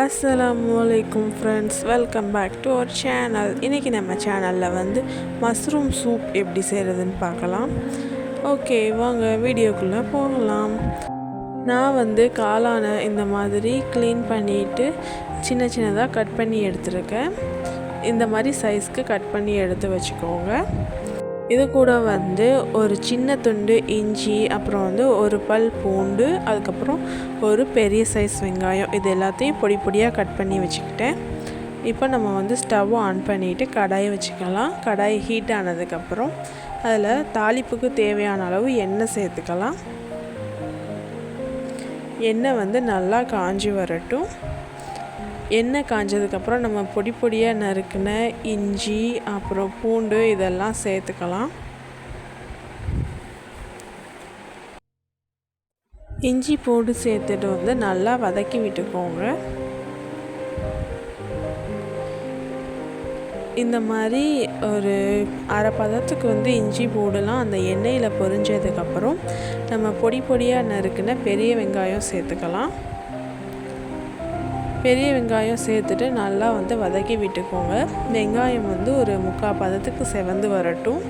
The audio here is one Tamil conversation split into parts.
அஸ்ஸலாமுலைக்கும் friends welcome back to our channel இன்றைக்கி நம்ம சேனலில் வந்து மஷ்ரூம் சூப் எப்படி செய்கிறதுன்னு பார்க்கலாம். ஓகே வாங்க வீடியோக்குள்ளே போகலாம். நான் வந்து காளானை இந்த மாதிரி க்ளீன் பண்ணிவிட்டு சின்ன சின்னதாக கட் பண்ணி எடுத்துருக்கேன். இந்த மாதிரி சைஸ்க்கு கட் பண்ணி எடுத்து வச்சுக்கோங்க. இது கூட வந்து ஒரு சின்ன துண்டு இஞ்சி அப்புறம் வந்து ஒரு பல் பூண்டு அதுக்கப்புறம் ஒரு பெரிய சைஸ் வெங்காயம். இது எல்லாத்தையும் பொடி பொடியாக கட் பண்ணி வச்சுக்கிட்டேன். இப்போ நம்ம வந்து ஸ்டவ் ஆன் பண்ணிவிட்டு கடாயை வச்சுக்கலாம். கடாய் ஹீட் ஆனதுக்கப்புறம் அதில் தாளிப்புக்கு தேவையான அளவு எண்ணெய் சேர்த்துக்கலாம். எண்ணெய் வந்து நல்லா காஞ்சி வரட்டும். எண்ணெய் காஞ்சதுக்கப்புறம் நம்ம பொடி பொடியாக நறுக்கின இஞ்சி அப்புறம் பூண்டு இதெல்லாம் சேர்த்துக்கலாம். இஞ்சி பூண்டு சேர்த்துட்டு வந்து நல்லா வதக்கி விட்டுக்கோங்க. இந்த மாதிரி ஒரு அரை பதத்துக்கு வந்து இஞ்சி பூடெல்லாம் அந்த எண்ணெயில் பொரிஞ்சதுக்கப்புறம் நம்ம பொடி பொடியாக நறுக்கின பெரிய வெங்காயம் சேர்த்துக்கலாம். பெரிய வெங்காயம் சேர்த்துட்டு நல்லா வந்து வதக்கி விட்டுக்கோங்க. வெங்காயம் வந்து ஒரு முக்கால் பதத்துக்கு செவந்து வரட்டும்.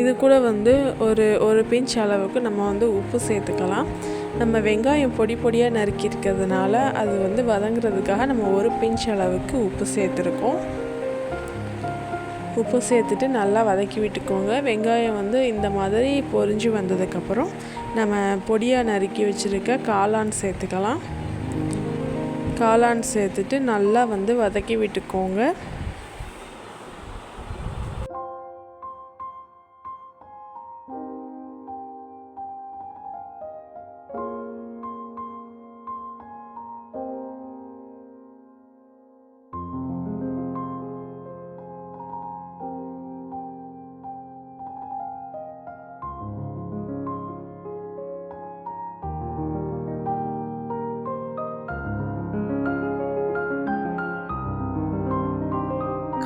இது கூட வந்து ஒரு ஒரு பிஞ்ச் அளவுக்கு நம்ம வந்து உப்பு சேர்த்துக்கலாம். நம்ம வெங்காயம் பொடி பொடியாக நறுக்கியிருக்கிறதுனால அது வந்து வதங்குறதுக்காக நம்ம ஒரு பிஞ்ச் அளவுக்கு உப்பு சேர்த்துருக்கோம். உப்பு சேர்த்துட்டு நல்லா வதக்கி விட்டுக்கோங்க. வெங்காயம் வந்து இந்த மாதிரி பொரிஞ்சு வந்ததுக்கப்புறம் நம்ம பொடியாக நறுக்கி வச்சுருக்க காளான் சேர்த்துக்கலாம். காளான் சேர்த்துட்டு நல்லா வந்து வதக்கி விட்டுக்கோங்க.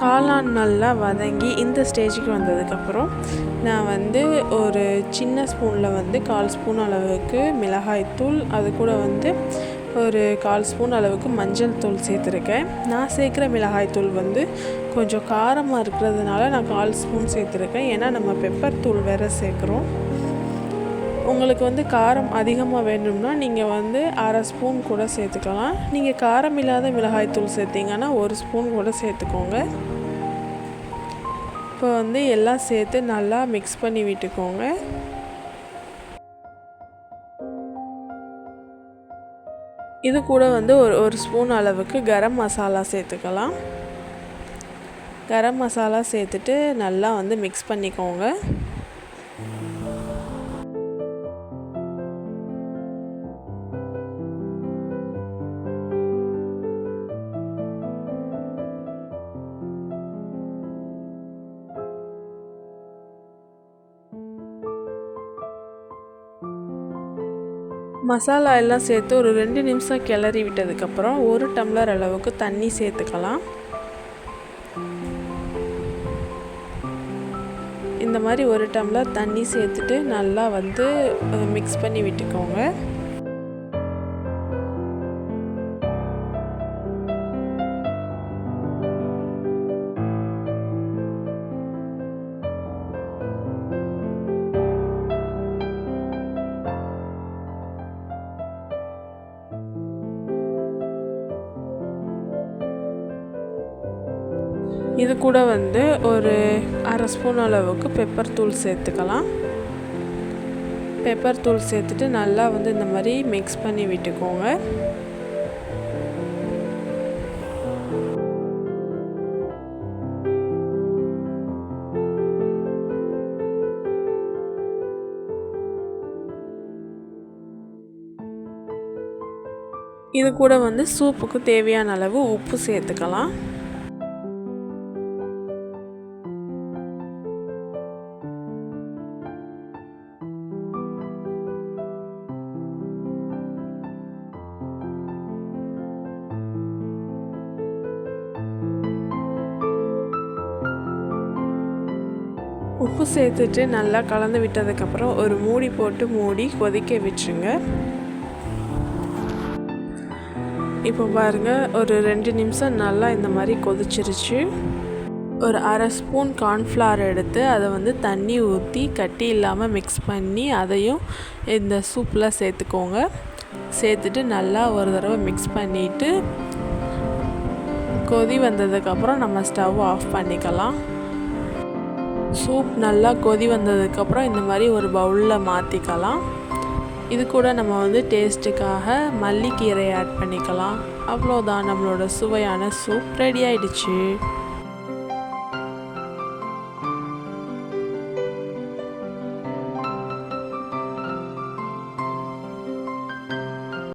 காளான் நல்லா வதங்கி இந்த ஸ்டேஜுக்கு வந்ததுக்கப்புறம் நான் வந்து ஒரு சின்ன ஸ்பூனில் வந்து கால் ஸ்பூன் அளவுக்கு மிளகாய்த்தூள் அது கூட வந்து ஒரு கால் ஸ்பூன் அளவுக்கு மஞ்சள் தூள் சேர்த்துருக்கேன். நான் சேர்க்குற மிளகாய்த்தூள் வந்து கொஞ்சம் காரமாக இருக்கிறதுனால நான் கால் ஸ்பூன் சேர்த்துருக்கேன். ஏன்னா நம்ம பெப்பர் தூள் வேறு சேர்க்குறோம். உங்களுக்கு வந்து காரம் அதிகமாக வேணும்னா நீங்கள் வந்து அரை ஸ்பூன் கூட சேர்த்துக்கலாம். நீங்கள் காரம் இல்லாத மிளகாய்த்தூள் சேர்த்திங்கன்னா ஒரு ஸ்பூன் கூட சேர்த்துக்கோங்க. இப்போ வந்து எல்லாம் சேர்த்து நல்லா மிக்ஸ் பண்ணி விட்டுக்கோங்க. இது கூட வந்து ஒரு ஒரு ஸ்பூன் அளவுக்கு கரம் மசாலா சேர்த்துக்கலாம். கரம் மசாலா சேர்த்துட்டு நல்லா வந்து மிக்ஸ் பண்ணிக்கோங்க. மசாலா எல்லாம் சேர்த்து ஒரு ரெண்டு நிமிஷம் கிளறி விட்டதுக்கப்புறம் ஒரு டம்ளர் அளவுக்கு தண்ணி சேர்த்துக்கலாம். இந்த மாதிரி ஒரு டம்ளர் தண்ணி சேர்த்துட்டு நல்லா வந்து மிக்ஸ் பண்ணி விட்டுக்கோங்க. இது கூட வந்து ஒரு அரை ஸ்பூன் அளவுக்கு பெப்பர் தூள் சேர்த்துக்கலாம். பெப்பர் தூள் சேர்த்துட்டு நல்லா வந்து இந்த மாதிரி மிக்ஸ் பண்ணி விட்டுக்கோங்க. இது கூட வந்து சூப்புக்கு தேவையான அளவு உப்பு சேர்த்துக்கலாம். உப்பு சேர்த்துட்டு நல்லா கலந்து விட்டதுக்கப்புறம் ஒரு மூடி போட்டு மூடி கொதிக்க விட்டுருங்க. இப்போ பாருங்கள் ஒரு ரெண்டு நிமிஷம் நல்லா இந்த மாதிரி கொதிச்சிருச்சு. ஒரு அரை ஸ்பூன் கார்ன்ஃப்ளவர் எடுத்து அதை வந்து தண்ணி ஊற்றி கட்டி இல்லாமல் மிக்ஸ் பண்ணி அதையும் இந்த சூப்பில் சேர்த்துக்கோங்க. சேர்த்துட்டு நல்லா ஒரு தடவை மிக்ஸ் பண்ணிவிட்டு கொதி வந்ததுக்கப்புறம் நம்ம ஸ்டவ் ஆஃப் பண்ணிக்கலாம். சூப் நல்லா கொதி வந்ததுக்கப்புறம் இந்த மாதிரி ஒரு பவுலில் மாற்றிக்கலாம் இது கூட நம்ம வந்து டேஸ்ட்டுக்காக மல்லிக்கீரை ஆட் பண்ணிக்கலாம். அவ்வளோதான் நம்மளோட சுவையான சூப். ரெடி ஆயிடுச்சு.